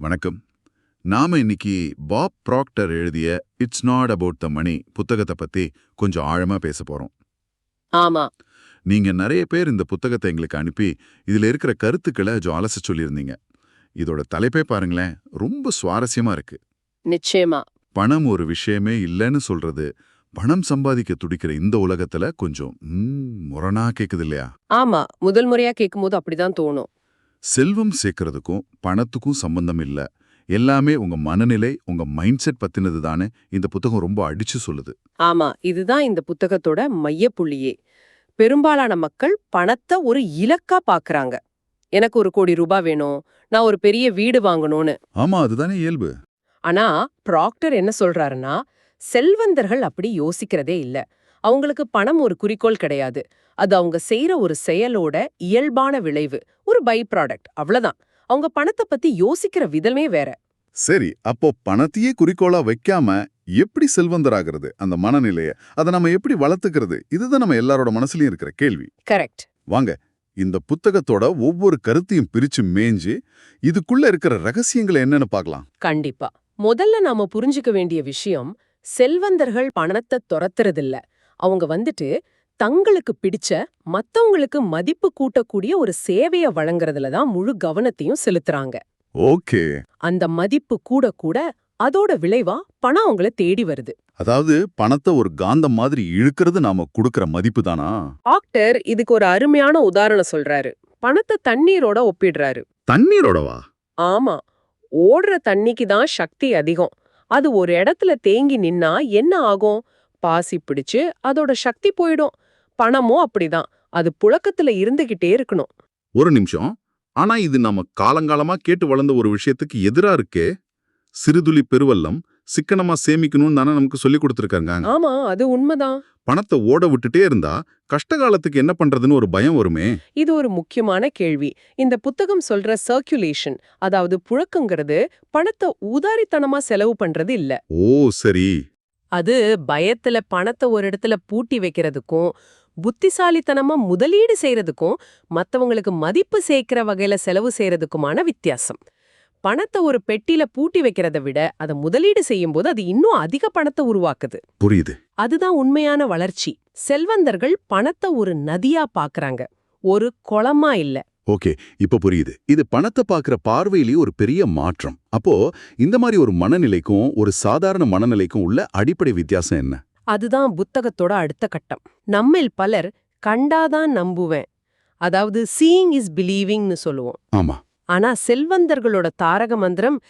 வணக்கம். நாம இன்னைக்கு பாப் ப்ராக்டர் எழுதிய it's not about the money புத்தகத்தை பத்தி கொஞ்சம் ஆழமா பேச போறோம். ஆமா. நீங்க நிறைய பேர் இந்த புத்தகத்தை எங்களுக்கு அனுப்பி இதுல இருக்கிற கருத்துக்களை அலச சொல்லியிருந்தீங்க. இதோட தலைப்பே பாருங்களேன் ரொம்ப சுவாரஸ்யமா இருக்கு. நிச்சயமா. பணம் ஒரு விஷயமே இல்லைன்னு சொல்றது பணம் சம்பாதிக்க துடிக்கிற இந்த உலகத்துல கொஞ்சம் முரணா கேக்குது இல்லையா? ஆமா முதல் முறையா கேட்கும்போது அப்படிதான் தோணும். செல்வம் சேர்க்கறதுக்கும் பணத்துக்கும் சம்பந்தம் இல்ல. எல்லாமே உங்க மனநிலை உங்க மைண்ட் செட் பத்தினது தானே இந்த புத்தகம் ரொம்ப அடிச்சு சொல்லுது. ஆமா இதுதான் இந்த புத்தகத்தோட மையப்புள்ளியே. பெரும்பாலான மக்கள் பணத்தை ஒரு இலக்கா பாக்குறாங்க. எனக்கு ஒரு கோடி ரூபாய் வேணும் நான் ஒரு பெரிய வீடு வாங்கணும்னு. ஆமா அதுதானே இயல்பு. ஆனா ப்ராக்டர் என்ன சொல்றாருன்னா செல்வந்தர்கள் அப்படி யோசிக்கிறதே இல்ல. அவங்களுக்கு பணம் ஒரு குறிக்கோள் கிடையாது. அது அவங்க செய்யற ஒரு செயலோட இயல்பான விளைவு. ஒரு பை ப்ராடக்ட். அவ்வளவுதான். அவங்க பணத்தை பத்தி யோசிக்கிற விதமே வேற. சரி அப்போ பணத்தையே குறிக்கோளா வைக்காம எப்படி செல்வந்தராகிறது அந்த மனநிலைய? அதை நம்ம எப்படி வளர்த்துக்கிறது? இதுதான் நம்ம எல்லாரோட மனசுலயும் இருக்கிற கேள்வி. கரெக்ட். வாங்க இந்த புத்தகத்தோட ஒவ்வொரு கருத்தையும் பிரிச்சு மேஞ்சு இதுக்குள்ள இருக்கிற ரகசியங்களை என்னன்னு பார்க்கலாம். கண்டிப்பா. முதல்ல நாம புரிஞ்சுக்க வேண்டிய விஷயம் செல்வந்தர்கள் பணத்தை துரத்துறதில்ல. அவங்க வந்துட்டு தங்களுக்கு பிடிச்ச மத்தவங்களுக்கு மதிப்பு கூட்டக்கூடிய ஒரு சேவைய வழங்குறதுல தான் முழு கவனத்தையும் செலுத்துறாங்க. ஓகே. அந்த மதிப்பு கூட கூட அதோட விளைவா பணம் அவங்கள தேடி வருது. அதாவது பணத்தை ஒரு காந்தம் மாதிரி இழுக்கிறது நாம கொடுக்கிற மதிப்பு தானா? ஆக்டர் இதுக்கு ஒரு அருமையான உதாரணம் சொல்றாரு. பணத்தை தண்ணீரோட ஒப்பிடுறாரு. தண்ணீரோடவா? ஆமா. ஓடுற தண்ணிக்கு தான் சக்தி அதிகம். அது ஒரு இடத்துல தேங்கி நின்னா என்ன ஆகும்? பாசி பிடிச்சு அதோட சக்தி போயிடும். பணமும் அப்படிதான். அது புழக்கத்துல இருந்துகிட்டே இருக்கணும். ஒரு நிமிஷம். ஆனா இது நம்ம காலங்காலமா கேட்டு வளர்ந்த ஒரு விஷயத்துக்கு எதிரா இருக்கே. சிறுதுளி பெருவெல்லம் சிக்கனமா சேமிக்கணும்னு தானே நமக்கு சொல்லி கொடுத்துருக்காங்க. ஆமா அது உண்மைதான். பணத்தை ஓட விட்டுட்டே இருந்தா கஷ்ட காலத்துக்கு என்ன பண்றதுன்னு ஒரு பயம் வருமே? இது ஒரு முக்கியமான கேள்வி. இந்த புத்தகம் சொல்ற சர்க்குலேஷன் அதாவது புழக்கங்கிறது பணத்தை உதாரித்தனமா செலவு பண்றது இல்ல. ஓ சரி. அது பயத்துல பணத்தை ஒரு இடத்துல பூட்டி வைக்கிறதுக்கும் புத்திசாலித்தனமா முதலீடு செய்யறதுக்கும் மத்தவங்களுக்கு மதிப்பு சேர்க்கிற வகையில செலவு செய்யறதுக்குமான வித்தியாசம். பணத்தை ஒரு பெட்டில பூட்டி வைக்கிறத விட அதை முதலீடு செய்யும்போது அது இன்னும் அதிக பணத்தை உருவாக்குது. புரியுது. அதுதான் உண்மையான வளர்ச்சி. செல்வந்தர்கள் பணத்தை ஒரு நதியா பாக்குறாங்க. ஒரு குளமா இல்ல. ஓகே இப்ப புரியுது. இது பணத்தை பாக்குற பார்வையிலேயே ஒரு பெரிய மாற்றம். அப்போ இந்த மாதிரி ஒரு மனநிலைக்கும் ஒரு சாதாரண மனநிலைக்கும் உள்ள அடிப்படை வித்தியாசம் என்ன? அதுதான் புத்தகத்தோட அடுத்த கட்டம். நம்மில் பலர் கண்டாதான் நம்புவேன். அதாவது சீயிங் இஸ் பிலீவிங்னு சொல்லுவோம். ஆமா. ஆனா செல்வந்தர்களோட தாரக மந்திரம்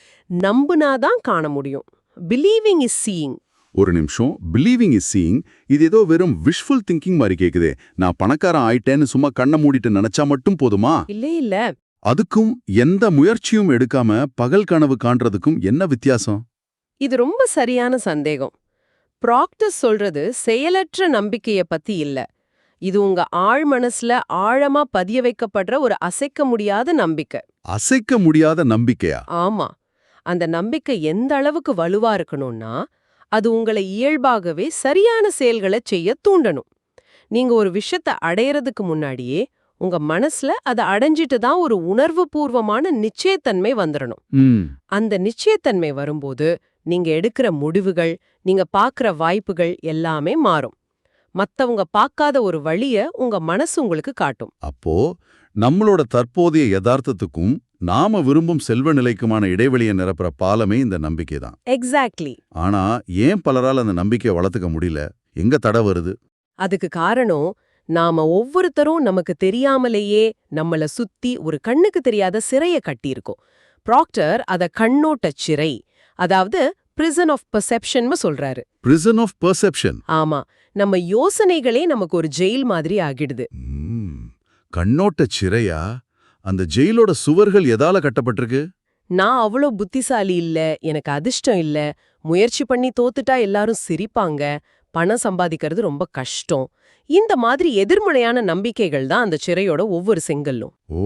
நம்புனாதான் காண முடியும். பிலீவிங் இஸ் சீயிங் ஒரு நிமிஷம். பிலீவிங் இஸ் சீயிங் இது ஏதோ வெறும் விஷுவல் திங்கிங் மாதிரி கேக்குதே. நான் பணக்காரன் ஆயிட்டேன்னு சும்மா கண்ணை மூடிட்டு நினைச்சா மட்டும் போதுமா? இல்லே இல்ல. அதுக்கும் எந்த முயற்சியும் எடுக்காம பகல் கனவு காண்றதுக்கும் என்ன வித்தியாசம்? இது ரொம்ப சரியான சந்தேகம். ப்ராக்டஸ் சொல்றது செயலற்ற நம்பிக்கைய பத்தி இல்ல. இது உங்க ஆழ் மனசுல ஆழமா பதிய வைக்கப்படுற ஒரு அசைக்க முடியாத நம்பிக்கை. அசைக்க முடியாத நம்பிக்கையா? ஆமா. அந்த நம்பிக்கை எந்த அளவுக்கு வலுவா இருக்கணும்னா அது உங்களை இயல்பாகவே சரியான செயல்களை செய்ய தூண்டணும். நீங்க ஒரு விஷயத்தை அடையறதுக்கு முன்னாடியே உங்க மனசுல அதை அடைஞ்சிட்டு தான் ஒரு உணர்வு பூர்வமான நிச்சயத்தன்மை வந்துடணும் அந்த நிச்சயத்தன்மை வரும்போது நீங்க எடுக்கிற முடிவுகள் நீங்க பார்க்கற வாய்ப்புகள் எல்லாமே மாறும். மத்தவங்க பார்க்காத ஒரு வழிய உங்க மனசு உங்களுக்கு காட்டும். அப்போ நம்மளோட தற்போதைய யதார்த்தத்துக்கும் நாம விரும்பும் செல்வ நிலைக்குமான இடைவெளியை நிரப்புற பாலமே இந்த நம்பிக்கை தான் எக்ஸாக்ட்லி ஆனா ஏன் பலரால் அந்த நம்பிக்கையை வளர்த்துக்க முடியல? எங்க தடை வருது? அதுக்கு காரணம் நாம ஒவ்வொருத்தரும் நமக்கு தெரியாமலேயே நம்மள சுத்தி ஒரு கண்ணுக்கு தெரியாத சிறைய கட்டியிருக்கோம். ப்ராக்டர் அத கண்ணோட்ட சிறை அதாவது பிரிசன் ஆஃப் பெர்செப்ஷன் சொல்றாரு. பிரிசன் ஆஃப் பெர்செப்ஷன் ஆமா. நம்ம யோசனைகளே நமக்கு ஒரு ஜெயில் மாதிரி ஆகிடுது. கண்ணோட்ட சிறையா? அந்த ஜெயிலோட சுவர்கள் எதால கட்டப்பட்டிருக்கு? நான் அவ்வளோ புத்திசாலி இல்ல எனக்கு அதிர்ஷ்டம் இல்ல. முயற்சி பண்ணி தோத்துட்டா எல்லாரும் சிரிப்பாங்க. பணம் சம்பாதிக்கிறது ரொம்ப கஷ்டம். இந்த மாதிரி எதிர்மறையான நம்பிக்கைகள் தான் அந்த சிறையோட ஒவ்வொரு செங்கல்லும். ஓ.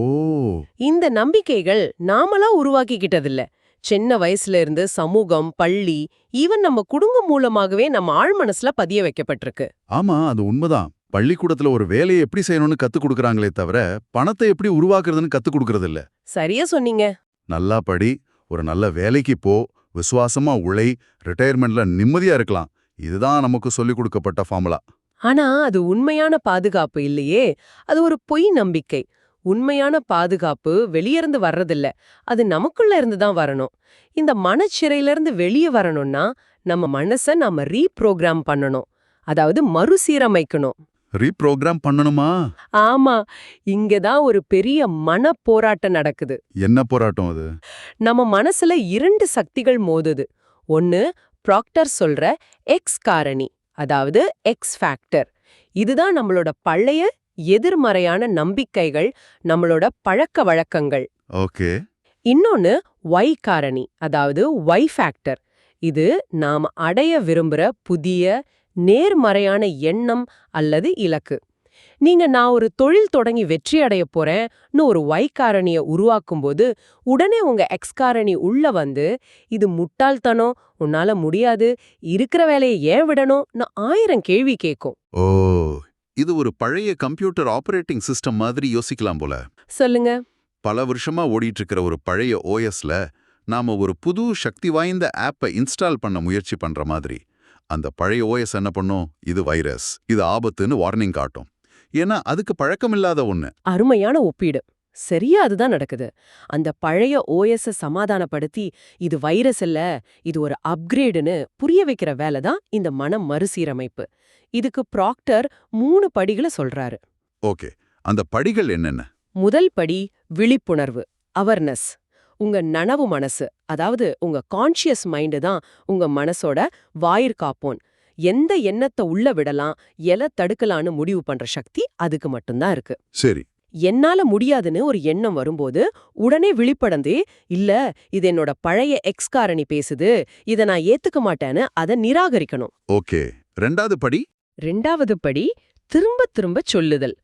இந்த நம்பிக்கைகள் நாமளா உருவாக்கிக்கிட்டதில்ல. சின்ன வயசுல இருந்து சமூகம் பள்ளி ஈவன் நம்ம குடும்பம் மூலமாகவே நம்ம ஆழ் மனசுல பதிய வைக்கப்பட்டிருக்கு. ஆமா அது உண்மைதான். பள்ளிக்கூடத்துல ஒரு வேலையை எப்படி செய்யணும்னு கத்து கொடுக்கறாங்களே தவிர பணத்தை எப்படி உருவாக்குறதுன்னு கத்து கொடுக்கறது இல்ல சரியா சொன்னீங்க. நல்லா படி ஒரு நல்ல வேலைக்கு போ விசுவாசமா உழை ரிட்டையர்மெண்ட்ல நிம்மதியா இருக்கலாம். இதுதான் நமக்கு சொல்லிக் கொடுக்கப்பட்ட ஃபார்முலா ஆனா அது உண்மையான பாதுகாப்பு இல்லையே. அது ஒரு பொய் நம்பிக்கை. உண்மையான பாதுகாப்பு வெளியிருந்து வர்றதில்ல. அது நமக்குள்ள இருந்து தான் வரணும். இந்த மனச்சிறையில இருந்து வெளியே வரணும்னா நம்ம மனச நாம ரீப்ரோகிராம் பண்ணணும். அதாவது மறுசீரமைக்கணும். ரீப்ரோக்ராம் பண்ணணுமா? ஆமா. இங்கதான் ஒரு பெரிய மன போராட்டம் நடக்குது. என்ன போராட்டம் அது? நம்ம மனசுல இரண்டு சக்திகள் மோதுது. ஒன்னு ப்ராக்டர் சொல்ற எக்ஸ் காரணி அதாவது எக்ஸ் ஃபேக்டர் இதுதான் நம்மளோட பழைய எதிர்மறையான நம்பிக்கைகள் நம்மளோட பழக்க வழக்கங்கள். ஓகே. இன்னொன்னு ஒய் காரணி அதாவது ஒய் ஃபேக்டர் இது நாம அடைய விரும்புற புதிய நேர்மறையான எண்ணம் அல்லது இலக்கு. நீங்க நான் ஒரு தொழில் தொடங்கி வெற்றி அடைய போறேன்னு ஒரு ஒய் காரணிய உருவாக்கும்போது உடனே உங்க எக்ஸ் காரணி உள்ள வந்து இது முட்டாள்தனம் உன்னால முடியாது இருக்கிற வேலையை ஏன் விடணும்னு ஆயிரம் கேள்வி கேட்கும் ஓ இது ஒரு பழைய கம்ப்யூட்டர் ஆபரேட்டிங் சிஸ்டம் மாதிரி யோசிக்கலாம் போல. சொல்லுங்க. பல வருஷமா ஓடிட்டு இருக்கிற ஒரு பழைய ஓஎஸ்ல நாம ஒரு புது சக்தி வாய்ந்த ஆப்பை இன்ஸ்டால் பண்ண முயற்சி பண்ற மாதிரி. அந்த பழைய ஓஎஸ் என்ன பண்ணும்? இது வைரஸ். இது ஆபத்துன்னு வார்னிங் காட்டும். ஏன்னா அதுக்கு பழக்கமில்லாத ஒண்ணு. அருமையான ஒப்பீடு. சரியா அதுதான் நடக்குது. அந்த பழைய ஓஎஸ் சமாதானப்படுத்தி இது வைரஸ் இல்ல இது ஒரு அப்கிரேடுன்னு புரிய வைக்கிற வேலை தான் இந்த மன மறுசீரமைப்பு. இதுக்கு ப்ராக்டர் மூணு படிகளை சொல்றாரு. ஓகே. அந்த படிகள் என்னென்ன? முதல் படி விழிப்புணர்வு அவர்னஸ் உங்க நனவு மனசு அதாவது உங்க கான்ஷியஸ் மைண்டு தான் உங்க மனசோட வாயிற்காப்போன் எந்த எண்ணத்தை உள்ள விடலாம் எல தடுக்கலான்னு முடிவு பண்ற சக்தி அதுக்கு மட்டும்தான் இருக்கு. சரி. என்னால முடியாதுன்னு ஒரு எண்ணம் வரும்போது உடனே விழிப்படந்தே இல்ல இது என்னோட பழைய எக்ஸ் காரணி பேசுது இத நான் ஏத்துக்க மாட்டேன்னு அதை நிராகரிக்கணும். ஓகே. ரெண்டாவது படி? ரெண்டாவது படி திரும்ப திரும்ப சொல்லுதல்.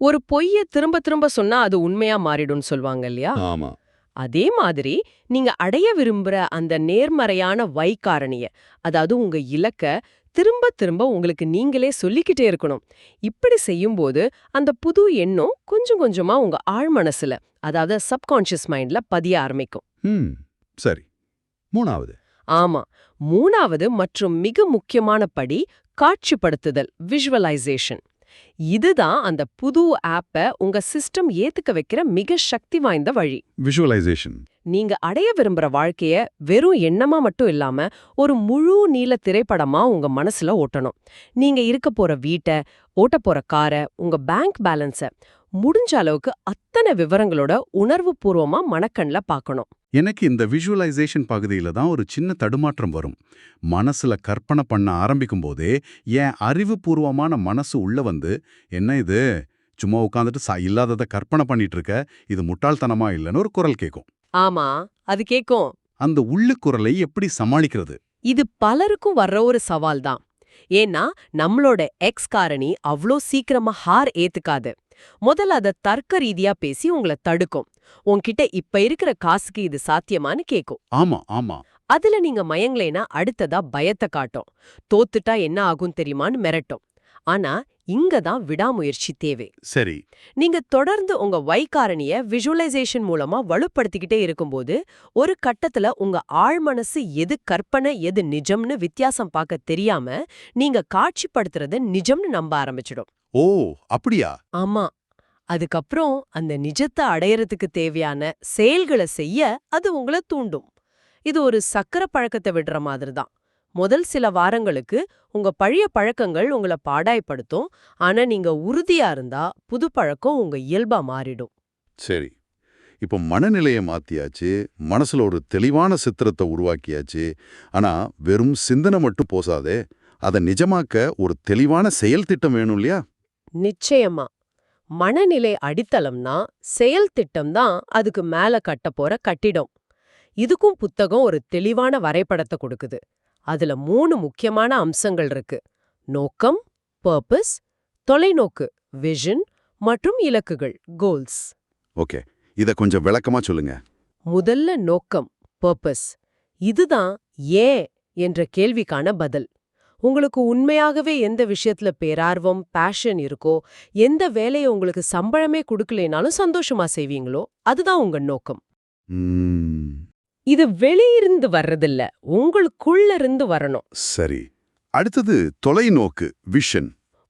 ஒரு பொய்ய திரும்ப திரும்ப சொன்னா அது உண்மையா மாறிடும்னு சொல்வாங்க இல்லையா? ஆமா. அதே மாதிரி நீங்க அடைய விரும்புற அந்த நேர்மறையான வை காரணிய அதாவது உங்க இலக்க திரும்ப திரும்ப உங்களுக்கு நீங்களே சொல்லிக்கிட்டே இருக்கணும். இப்படி செய்யும்போது அந்த புது எண்ணம் கொஞ்சம் கொஞ்சமா உங்க ஆழ் மனசுல அதாவது சப்கான்ஷியஸ் மைண்ட்ல பதிய ஆரம்பிக்கும். சரி. மூணாவது. ஆமா. மூணாவது மற்றும் மிக முக்கியமான படி காட்சிப்படுத்துதல் விஷுவலைசேஷன் இதுதான் அந்த புது ஆப்பை உங்க சிஸ்டம் ஏத்துக்க வைக்கிற மிக சக்தி வாய்ந்த வழி. விஷுவலைசேஷன் நீங்க அடைய விரும்புற வாழ்க்கைய வெறும் எண்ணமா மட்டும் இல்லாம ஒரு முழு நீள திரைப்படமா உங்க மனசுல ஓட்டணும். நீங்க இருக்க போற வீட்டை ஓட்ட போற காரை உங்க பேங்க் பேலன்ஸ முடிஞ்ச அளவுக்கு அத்தனை விவரங்களோட உணர்வு பூர்வமா மனக்கண்ல பார்க்கணும் எனக்கு இந்த விஷுவலைசேஷன் பகுதியில தான் ஒரு சின்ன தடுமாற்றம் வரும். மனசுல கற்பனை பண்ண ஆரம்பிக்கும் போதே என் அறிவுபூர்வமான மனசு உள்ள வந்து என்ன இது? சும்மா உட்காந்துட்டு சா இல்லாததை கற்பனை பண்ணிட்டு இருக்க இது முட்டாள்தனமா இல்லைன்னு ஒரு குரல் கேட்கும் ஆமா அது கேக்கும். அந்த உள்ளு குரலை எப்படி சமாளிக்கிறது? இது பலருக்கும் வர்ற ஒரு சவால் தான். ஏன்னா நம்மளோட எக்ஸ் காரணி அவ்ளோ சீக்கிரமா ஹார் ஏத்துக்காது. முதல்ல அத தர்க்க ரீதியா பேசி உங்களை தடுக்கும். உன்கிட்ட இப்ப இருக்கிற காசுக்கு இது சாத்தியமான்னு கேக்கும். ஆமா ஆமா. அதுல நீங்க மயங்கலைனா அடுத்ததா பயத்தை காட்டும். தோத்துட்டா என்ன ஆகும் தெரியுமான்னு மிரட்டும். ஆனா இங்க தான் விடாமுயற்சி தேவை. சரி. நீங்க தொடர்ந்து உங்க வைகாரணிய விஷுவலைசேஷன் மூலமா வலுப்படுத்திக்கிட்டே இருக்கும்போது ஒரு கட்டத்துல உங்க ஆழ்மனசு எது கற்பனை எது நிஜம்னு வித்தியாசம் பார்க்க தெரியாம நீங்க காட்சிப்படுத்துறத நிஜம்னு நம்ப ஆரம்பிச்சிடும். ஓ அப்படியா? ஆமா. அதுக்கப்புறம் அந்த நிஜத்தை அடையறதுக்கு தேவையான செயல்களை செய்ய அது உங்களை தூண்டும். இது ஒரு சக்கர பழக்கத்தை விடுற மாதிரி தான் முதல் சில வாரங்களுக்கு உங்க பழைய பழக்கங்கள் உங்களை பாடாய்ப்படுத்தும். ஆனா நீங்க உறுதியா இருந்தா புது பழக்கம் உங்க இயல்பா மாறிடும். சரி. இப்போ மனநிலையை மாத்தியாச்சு மனசுல ஒரு தெளிவான சித்திரத்தை உருவாக்கியாச்சு. ஆனா வெறும் சிந்தனை மட்டும் போசாதே அதை நிஜமாக்க ஒரு தெளிவான செயல் திட்டம் வேணும் இல்லையா? நிச்சயமா. மனநிலை அடித்தளம்னா செயல் திட்டம் தான் அதுக்கு மேல கட்ட போற கட்டிடம். இதுக்கும் புத்தகம் ஒரு தெளிவான வரைபடத்தை கொடுக்குது. அதுல மூணு முக்கியமான அம்சங்கள் இருக்கு. நோக்கம் பர்பஸ் தொலைநோக்கு விஷன் மற்றும் இலக்குகள் கோல்ஸ் ஓகே. இத கொஞ்சம் விளக்கமா சொல்லுங்க. முதல்ல நோக்கம் பர்பஸ் இதுதான் ஏன் என்ற கேள்விக்கான பதில். உங்களுக்கு உண்மையாகவே எந்த விஷயத்துல பேரார்வம் பேஷன் இருக்கோ எந்த வேலையை உங்களுக்கு சம்பளமே கொடுக்கலைனாலும் சந்தோஷமா செய்வீங்களோ அதுதான் உங்க நோக்கம். இது வெளியிருந்து வர்றதில்ல உங்களுக்குள்ள இருந்து வரணும். சரி. அடுத்தது தொலைநோக்கு விஷன்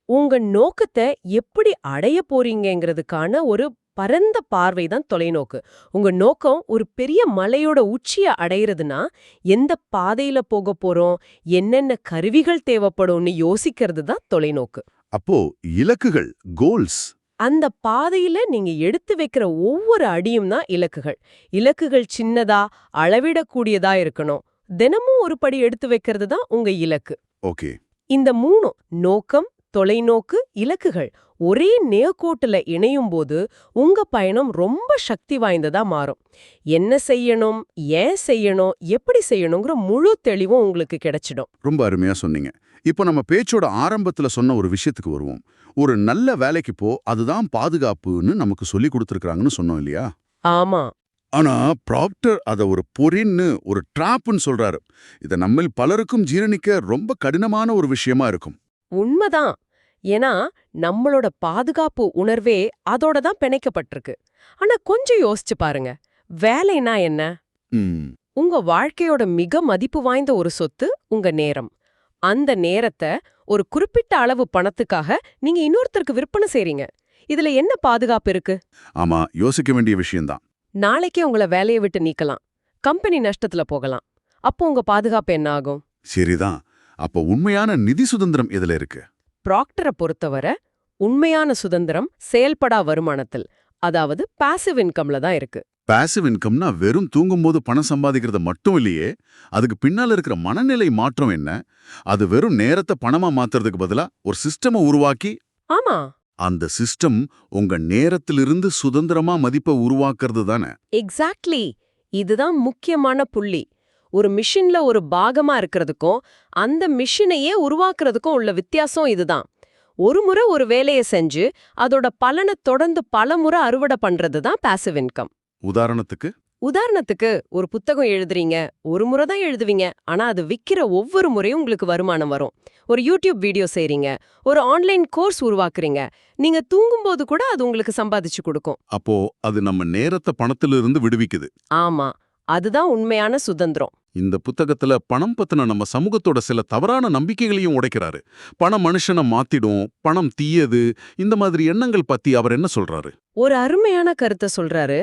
உங்க நோக்கத்தை எப்படி அடைய போறீங்கங்கிறதுக்கான ஒரு பரந்த பார்வை தான் தொலைநோக்கு. உங்க நோக்கம் ஒரு பெரிய மலையோட உச்சிய அடையிறதுனா எந்த பாதையில போக போறோம் என்னென்ன கருவிகள் தேவைப்படும்னு யோசிக்கிறது தான் தொலைநோக்கு. அப்போ இலக்குகள் கோல்ஸ் அந்த பாதையில நீங்க எடுத்து வைக்கிற ஒவ்வொரு அடியும் தான் இலக்குகள். இலக்குகள் சின்னதா அளவிடக்கூடியதா இருக்கணும். தினமும் ஒரு படி எடுத்து வைக்கிறது தான் உங்க இலக்கு. ஓகே. இந்த மூணும் நோக்கம் தொலைநோக்கு இலக்குகள் ஒரே நேர்கோட்டுல இணையும் போது உங்க பயணம் ரொம்ப சக்தி வாய்ந்ததா மாறும். என்ன செய்யணும் ஏன் செய்யணும் எப்படி செய்யணுங்கிற முழு தெளிவும் உங்களுக்கு கிடைச்சிடும். ரொம்ப அருமையா சொன்னீங்க. இப்போ நம்ம பேச்சோட ஆரம்பத்துல சொன்ன ஒரு விஷயத்துக்கு வருவோம். ஒரு நல்ல வேலைக்கு போ அதுதான் பாதுகாப்புன்னு நமக்கு சொல்லி கொடுத்துருக்காங்கன்னு சொன்னோம் இல்லையா? ஆமா. ஆனா ப்ராப்டர் அத ஒரு பொறின்னு ஒரு ட்ராப்னு சொல்றாரு. இத நம்மில் பலருக்கும் ஜீரணிக்க ரொம்ப கடினமான ஒரு விஷயமா இருக்கும். உண்மைதான். ஏன்னா நம்மளோட பாதுகாப்பு உணர்வே அதோட தான் பிணைக்கப்பட்டிருக்கு. ஆனா கொஞ்சம் யோசிச்சு பாருங்க. வேலைனா என்ன? உங்க வாழ்க்கையோட மிக மதிப்பு வாய்ந்த ஒரு சொத்து உங்க நேரம். அந்த நேரத்தை ஒரு குறிப்பிட்ட அளவு பணத்துக்காக நீங்க இன்னொருத்தருக்கு விற்பனை செய்றீங்க. இதுல என்ன பாதுகாப்பு இருக்கு? ஆமா யோசிக்க வேண்டிய விஷயம்தான். நாளைக்கே உங்கள வேலையை விட்டு நீக்கலாம். கம்பெனி நஷ்டத்துல போகலாம். அப்போ உங்க பாதுகாப்பு என்ன ஆகும்? சரிதான். அப்ப உண்மையான நிதி சுதந்திரம் இதுல இருக்கு? ப்ராக்டரை பொறுத்தவரை உண்மையான சுதந்திரம் செயல்படா வருமானத்தில் அதாவது பாசிவ் இன்கம்ல தான் இருக்கு. பாசிவ் இன்கம்னா வெறும் தூங்கும்போது பணம் சம்பாதிக்கிறது மட்டும் இல்லையே அதுக்கு பின்னால இருக்கிற மனநிலை மாற்றம் என்ன? அது வெறும் நேரத்தை பணமா மாத்துறதுக்கு பதிலா ஒரு சிஸ்டமை உருவாக்கி ஆமா. அந்த சிஸ்டம் உங்க நேரத்திலிருந்து சுதந்திரமா மதிப்பை உருவாக்குறது தானே? எக்ஸாக்ட்லி இதுதான் முக்கியமான புள்ளி. ஒரு மிஷின்ல ஒரு பாகமா இருக்கிறதுக்கும் அந்த மிஷினையே உருவாக்குறதுக்கும் உள்ள வித்தியாசம் இதுதான். ஒரு முறை ஒரு வேலையை செஞ்சு அதோட பலனை தொடர்ந்து பல முறை அறுவடை பண்றது தான் பாசிவ் இன்கம் உதாரணத்துக்கு? உதாரணத்துக்கு ஒரு புத்தகம் எழுதுறீங்க ஒரு முறை தான் எழுதுவீங்க ஆனா அது விக்கிற ஒவ்வொரு முறையும் உங்களுக்கு வருமானம் வரும். ஒரு யூடியூப் வீடியோ செய்றீங்க ஒரு ஆன்லைன் கோர்ஸ் உருவாக்குறீங்க நீங்க தூங்கும்போது கூட அது உங்களுக்கு சம்பாதிச்சு கொடுக்கும். அப்போ அது நம்ம நேரத்தை பணத்திலிருந்து விடுவிக்குது. ஆமா. அதுதான் உண்மையான சுதந்திரம். இந்த புத்தகத்துல பணம் பத்தின நம்ம சமூகத்தோட சில தவறான நம்பிக்கைகளையும் உடைக்கிறாரு. பணம் மனுஷனை மாத்திடும் பணம் தீயது இந்த மாதிரி எண்ணங்கள் பத்தி அவர் என்ன சொல்றாரு? ஒரு அருமையான கருத்தை சொல்றாரு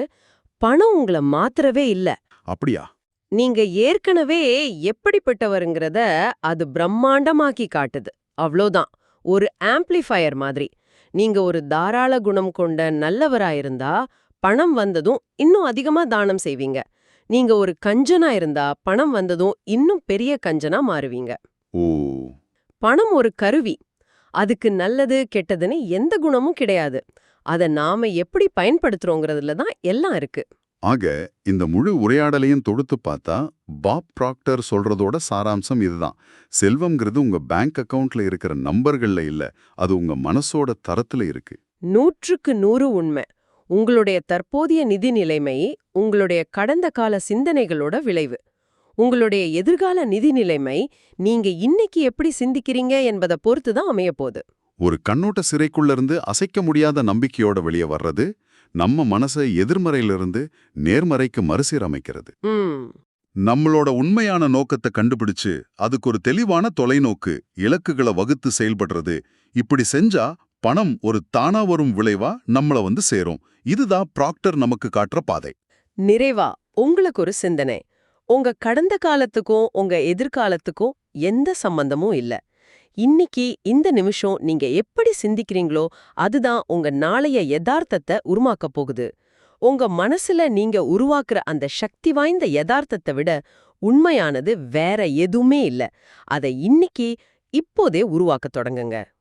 பணம் உங்களை மாத்திரவே இல்ல. அப்படியா? நீங்க ஏற்கனவே எப்படிப்பட்டவருங்கிறத அது பிரம்மாண்டமாக்கி காட்டுது. அவ்ளோதான். ஒரு ஆம்ப்ளிஃபயர் மாதிரி. நீங்க ஒரு தாராள குணம் கொண்ட நல்லவராயிருந்தா பணம் வந்ததும் இன்னும் அதிகமா தானம் செய்வீங்க. நீங்க ஒரு கஞ்சனா இருந்தா பணம் வந்ததும் இன்னும் பெரிய கஞ்சனா மாறுவீங்க. ஓ. பணம் ஒரு கருவி. அதுக்கு நல்லது கெட்டதுன்னு எந்த குணமும் கிடையாது. அத நாம எப்படி பயன்படுத்துறோங்கிறதுல தான் எல்லாம் இருக்கு. ஆக இந்த முழு உரையாடலையும் தொடுத்து பார்த்தா பாப் ப்ராக்டர் சொல்றதோட சாராம்சம் இதுதான். செல்வம்ங்கிறது உங்க பேங்க் அக்கவுண்ட்ல இருக்கிற நம்பர்கள்ல இல்ல அது உங்க மனசோட தரத்துல இருக்கு. நூற்றுக்கு நூறு உண்மை. உங்களுடைய தற்போதைய நிதி நிலைமை உங்களுடைய கடந்த கால சிந்தனைகளோட விளைவு. உங்களுடைய எதிர்கால நிதி நிலைமை நீங்க இன்னைக்கு எப்படி சிந்திக்கிறீங்க என்பதை பொறுத்து தான் அமையப்போகுது ஒரு கண்ணோட்ட சிறைக்குள்ள இருந்து அசைக்க முடியாத நம்பிக்கையோட வெளியே வர்றது நம்ம மனசை எதிர்மறையிலிருந்து நேர்மறைக்கு மறுசீரமைக்கிறது. நம்மளோட உண்மையான நோக்கத்தை கண்டுபிடிச்சு அதுக்கு ஒரு தெளிவான தொலைநோக்கு இலக்குகளை வகுத்து செயல்படுறது இப்படி செஞ்சா பணம் ஒரு தானா வரும் விளைவா நம்மள வந்து சேரும். இதுதான் ப்ராக்டர் நமக்கு காட்டுற பாதை. நிறைவா உங்களுக்கு ஒரு சிந்தனை. உங்க கடந்த காலத்துக்கும் உங்க எதிர்காலத்துக்கும் எந்த சம்பந்தமும் இல்ல. இன்னைக்கு இந்த நிமிஷம் நீங்க எப்படி சிந்திக்கிறீங்களோ அதுதான் உங்க நாளைய யதார்த்தத்தை உருமாக்கப் போகுது. உங்க மனசுல நீங்க உருவாக்குற அந்த சக்தி வாய்ந்த யதார்த்தத்தை விட உண்மையானது வேற எதுவுமே இல்ல. அதை இன்னைக்கு இப்போதே உருவாக்கத் தொடங்குங்க.